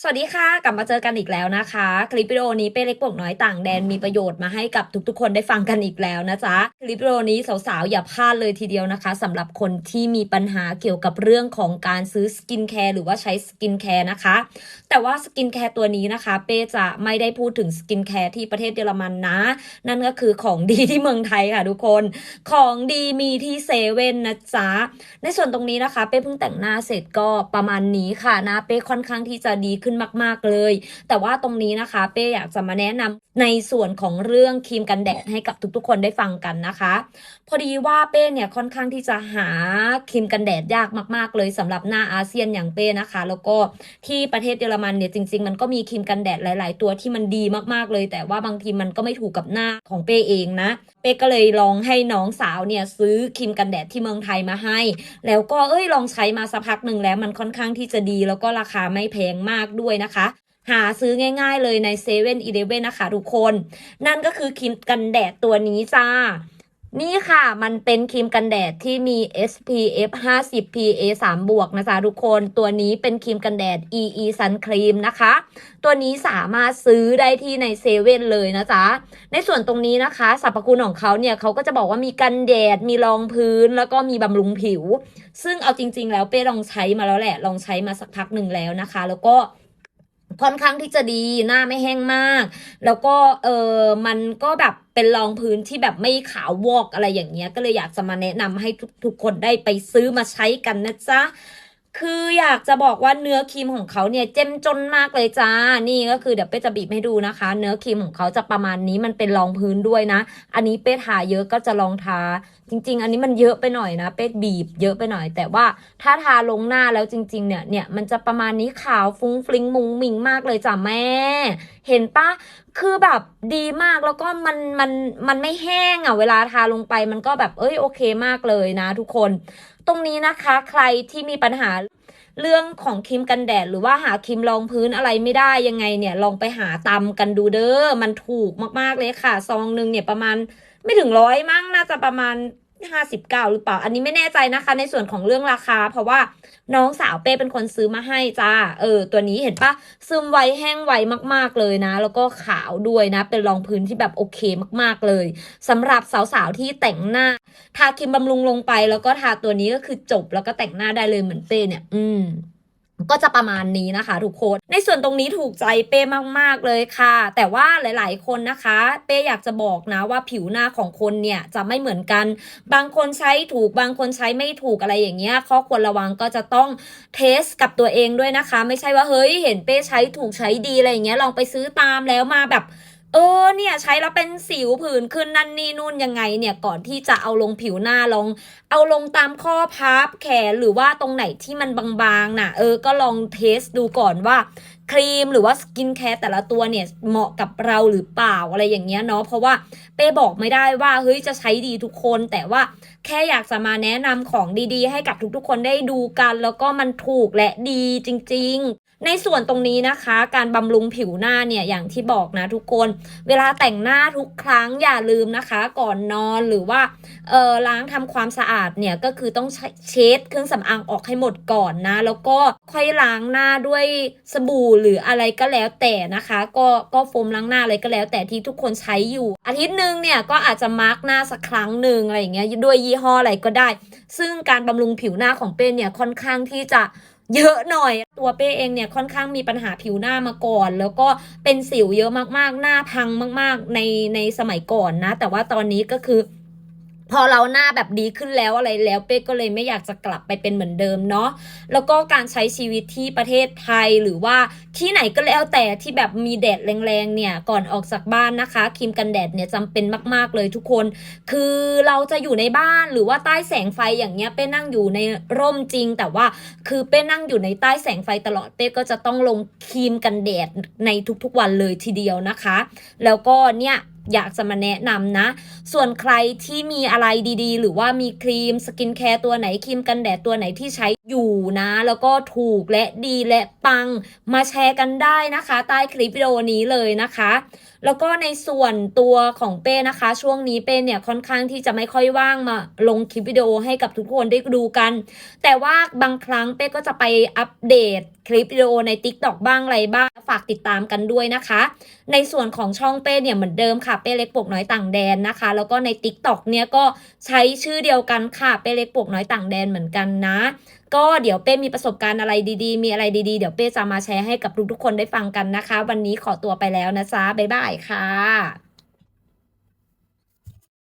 สวัสดีค่ะ กลับมาเจอกันอีกแล้วนะคะ คลิปวิดีโอนี้เป้เล็กปกน้อยต่างแดนมีประโยชน์มาให้กับทุกๆ คนได้ฟังกันอีกแล้วนะจ๊ะคลิปวิดีโอนี้สาวๆอย่าพลาดเลยทีเดียวนะคะสำหรับคนที่มีปัญหาเกี่ยวกับเรื่องของการซื้อสกินแคร์หรือว่าใช้สกินแคร์นะคะ แต่ว่าสกินแคร์ตัวนี้นะคะ เป้จะไม่ได้พูดถึงสกินแคร์ที่ประเทศเยอรมันนะ นั่นก็คือของดีที่เมืองไทยค่ะทุกคนของดีมีที่เซเว่นนะจ๊ะในส่วนตรงนี้นะคะ เป้เพิ่งแต่งหน้าเสร็จก็ประมาณนี้ค่ะหนะเป้ค่อนข้างที่จะดีขึ้นมากๆเลย แต่ว่าตรงนี้นะคะ เป้อยากจะมาแนะนำในส่วนของเรื่องครีมกันแดดให้กับทุกๆ คนได้ฟังกันนะคะ พอดีว่าเป้เนี่ยค่อนข้างที่จะหาครีมกันแดดยากมาก ๆ เลยสำหรับหน้าอาเซียนอย่างเป้นะคะ แล้วก็ที่ประเทศเยอรมันเนี่ยจริง ๆ มันก็มีครีมกันแดดหลาย ๆ ตัวที่มันดีมากๆเลย แต่ว่าบางทีมันก็ไม่ถูกกับหน้าของเป้เองนะ เป้ก็เลยลองให้น้องสาวเนี่ยซื้อครีมกันแดดที่เมืองไทยมาให้ แล้วก็เอ้ยลองใช้มาสักพักหนึ่งแล้วมันค่อนข้างที่จะดีแล้วก็ราคาไม่แพงมากด้วยนะคะ หาซื้อง่ายๆเลยในเซเว่นอีเลฟเว่นนะคะทุกคน นั่นก็คือครีมกันแดดตัวนี้จ้านี่ค่ะ มันเป็นครีมกันแดดที่มี SPF 50 PA 3 บวกนะจ๊ะทุกคน ตัวนี้เป็นครีมกันแดด EE Sun Cream นะคะ ตัวนี้สามารถซื้อได้ที่ในเซเว่นเลยนะจ๊ะ ในส่วนตรงนี้นะคะสรรพคุณของเขาเนี่ยเขาก็จะบอกว่ามีกันแดด มีรองพื้น แล้วก็มีบำรุงผิว ซึ่งเอาจริง ๆ แล้วเป้ลองใช้มาแล้วแหละ ลองใช้มาสักพักหนึ่งแล้วนะคะ แล้วก็ ค่อนข้างที่จะดีหน้าไม่แห้งมาก แล้วก็เออมันก็แบบเป็นรองพื้นที่แบบไม่ขาววอกอะไรอย่างเงี้ย ก็เลยอยากจะมาแนะนำให้ทุกทุกคนได้ไปซื้อมาใช้กันนะจ๊ะ คืออยากจะบอกว่าเนื้อครีมของเขาเนี่ยเจ้มจนมากเลยจ้า นี่ก็คือเดี๋ยวเป้จะบีบให้ดูนะคะ เนื้อครีมของเขาจะประมาณนี้มันเป็นรองพื้นด้วยนะ อันนี้เป้ทาเยอะก็จะลองทา จริง ๆ อันนี้มันเยอะไปหน่อยนะ เป้บีบเยอะไปหน่อย แต่ว่าถ้าทาลงหน้าแล้วจริง ๆ เนี่ยเนี่ยมันจะประมาณนี้ขาวฟุ้งฟลิงมุงมิงมากเลยจ้ะแม่ เห็นปะคือแบบดีมากแล้วก็มันมันมันไม่แห้งอะเวลาทาลงไปมันก็แบบเอ้ยโอเคมากเลยนะ ทุกคน ตรงนี้นะคะใครที่มีปัญหาเรื่องของครีมกันแดดหรือว่าหาครีมรองพื้นอะไรไม่ได้ยังไงเนี่ยลองไปหาตำกันดูเด้อมันถูกมากๆเลยค่ะ ซองหนึ่งเนี่ยประมาณไม่ถึงร้อยมั้งน่าจะประมาณ 59 หรือเปล่า อันนี้ไม่แน่ใจนะคะ ในส่วนของเรื่องราคา เพราะว่าน้องสาวเป้เป็นคนซื้อมาให้จ้า เออ ตัวนี้เห็นปะซึมไวแห้งไวมากๆเลยนะ แล้วก็ขาวด้วยนะ เป็นรองพื้นที่แบบโอเคมากๆเลยสำหรับสาวๆที่แต่งหน้า ทาครีมบำรุงลงไป แล้วก็ทาตัวนี้ก็คือจบแล้วก็แต่งหน้าได้เลยเหมือนเป้เนี่ย อืม ก็จะประมาณนี้นะคะทุกคน ในส่วนตรงนี้ถูกใจเป้มากๆเลยค่ะ แต่ว่าหลายๆ คนนะคะ เป้อยากจะบอกนะว่าผิวหน้าของคนเนี่ยจะไม่เหมือนกัน บางคนใช้ถูกบางคนใช้ไม่ถูกอะไรอย่างเงี้ยข้อควรระวังก็จะต้องเทสกับตัวเองด้วยนะคะ ไม่ใช่ว่าเฮ้ยเห็นเป้ใช้ถูกใช้ดีอะไรอย่างเงี้ยลองไปซื้อตามแล้วมาแบบ เออเนี่ยใช้แล้วเป็นสิวผื่นขึ้นนั่นนี่นู่นยังไงเนี่ยก่อนที่จะเอาลงผิวหน้าลอง เอาลงตามข้อพับแขนหรือว่าตรงไหนที่มันบางๆน่ะเออก็ลองเทสดูก่อนว่าครีมหรือว่าสกินแคร์แต่ละตัวเนี่ยเหมาะกับเราหรือเปล่าอะไรอย่างเงี้ยเนาะเพราะว่าเป้บอกไม่ได้ว่าเฮ้ยจะใช้ดีทุกคน แต่ว่าแค่อยากจะมาแนะนำของดีๆ ให้กับทุกๆ คนได้ดูกัน แล้วก็มันถูกและดีจริง ๆ ในส่วนตรงนี้นะคะ การบำรุงผิวหน้าเนี่ยอย่างที่บอกนะทุกคน เวลาแต่งหน้าทุกครั้งอย่าลืมนะคะ ก่อนนอนหรือว่าเออล้างทำความสะอาดเนี่ยก็คือต้องเช็ดเครื่องสำอางออกให้หมดก่อนนะ แล้วก็ค่อยล้างหน้าด้วยสบู่หรืออะไรก็แล้วแต่นะคะ ก็ก็โฟมล้างหน้าอะไรก็แล้วแต่ที่ทุกคนใช้อยู่ อาทิตย์หนึ่งเนี่ยก็อาจจะมาร์กหน้าสักครั้งหนึ่งอะไรอย่างเงี้ยด้วยยี่ห้ออะไรก็ได้ ซึ่งการบำรุงผิวหน้าของเป้เนี่ยค่อนข้างที่จะ เยอะหน่อย ตัวเป้เองเนี่ยค่อนข้างมีปัญหาผิวหน้ามาก่อน แล้วก็เป็นสิวเยอะมากๆ หน้าพังมาก ๆ ในในสมัยก่อนนะ แต่ว่าตอนนี้ก็คือ พอเราหน้าแบบดีขึ้นแล้วอะไรแล้วเป้ก็เลยไม่อยากจะกลับไปเป็นเหมือนเดิมเนาะแล้วก็การใช้ชีวิตที่ประเทศไทยหรือว่าที่ไหนก็แล้วแต่ที่แบบมีแดดแรงๆเนี่ยก่อนออกจากบ้านนะคะครีมกันแดดเนี่ยจำเป็นมากๆเลยทุกคน คือเราจะอยู่ในบ้านหรือว่าใต้แสงไฟอย่างเงี้ยเป้นั่งอยู่ในร่มจริง แต่ว่าคือเป้นั่งอยู่ในใต้แสงไฟตลอดเป้ก็จะต้องลงครีมกันแดดในทุกๆวันเลยทีเดียวนะคะ แล้วก็เนี่ย อยากจะมาแนะนำนะ ส่วนใครที่มีอะไรดีๆ หรือว่ามีครีมสกินแคร์ตัวไหนครีมกันแดดตัวไหนที่ใช้อยู่นะ แล้วก็ถูกและดีและปังมาแชร์กันได้นะคะ ใต้คลิปวิดีโอนี้เลยนะคะ แล้วก็ในส่วนตัวของเป้นะคะ ช่วงนี้เป้เนี่ยค่อนข้างที่จะไม่ค่อยว่างมาลงคลิปวิดีโอให้กับทุกคนได้ดูกัน แต่ว่าบางครั้งเป้ก็จะไปอัปเดตคลิปวิดีโอใน t ิ k t o k บ้างอะไรบ้างฝากติดตามกันด้วยนะคะ ในส่วนของช่องเป้เนี่ยเหมือนเดิมค่ะเป้เล็กปวกน้อยต่างแดนนะคะ แล้วก็ใน t ิ k t o k เนี่ยก็ใช้ชื่อเดียวกันค่ะเป้เล็กปวกน้อยต่างแดนเหมือนกันนะ ก็เดี๋ยวเป้มีประสบการณ์อะไรดีๆ มีอะไรดีๆ เดี๋ยวเป้จะมาแชร์ให้กับทุกๆคนได้ฟังกันนะคะ วันนี้ขอตัวไปแล้วนะจ๊ะบ๊ายบายค่ะ